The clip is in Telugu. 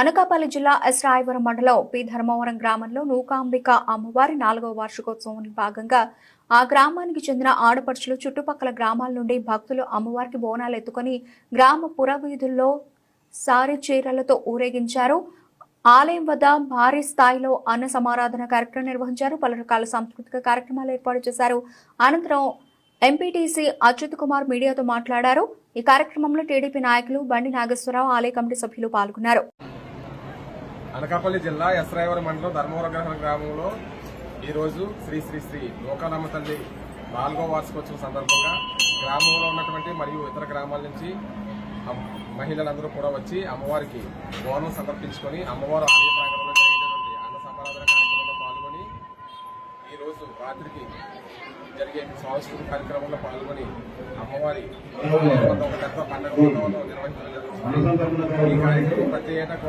అనకాపల్లి జిల్లా ఎస్ రాయవరం మండలం పి ధర్మవరం గ్రామంలో నూకాంబిక అమ్మవారి నాలుగవ వార్షికోత్సవం భాగంగా ఆ గ్రామానికి చెందిన ఆడపడుచులు చుట్టుపక్కల గ్రామాల నుండి భక్తులు అమ్మవారికి బోనాలు ఎత్తుకొని గ్రామ పురవీధుల్లో సారి చీరలతో ఊరేగించారు. ఆలయం వద్ద భారీ స్థాయిలో అన్న సమారాధన కార్యక్రమం నిర్వహించారు. పలు రకాల సాంస్కృతిక కార్యక్రమాలు ఏర్పాటు చేశారు. అనంతరం ఎంపీటీసీ అచ్యుత్ కుమార్ మీడియాతో మాట్లాడారు. ఈ కార్యక్రమంలో టీడీపీ నాయకులు బండి నాగేశ్వరరావు ఆలయ కమిటీ సభ్యులు పాల్గొన్నారు. అనకాపల్లి జిల్లా ఎస్రాయవరం మండలం ధర్మవరగ్రహణ గ్రామంలో ఈరోజు శ్రీ శ్రీ శ్రీ లోకాలమ్మ తల్లి నాలుగో వార్షికోత్సవం సందర్భంగా గ్రామంలో ఉన్నటువంటి మరియు ఇతర గ్రామాల నుంచి మహిళలందరూ కూడా వచ్చి అమ్మవారికి బోనం సమర్పించుకొని అమ్మవారు ఆలయ ప్రాంగణంలో జరిగేటువంటి అన్న సమారాధన కార్యక్రమంలో పాల్గొని ఈరోజు రాత్రికి జరిగే సాంస్కృతిక కార్యక్రమంలో పాల్గొని అమ్మవారి పెద్ద పండుగ నిర్వహించడం జరుగుతుంది. ఈ కార్యక్రమం ప్రతి ఏటా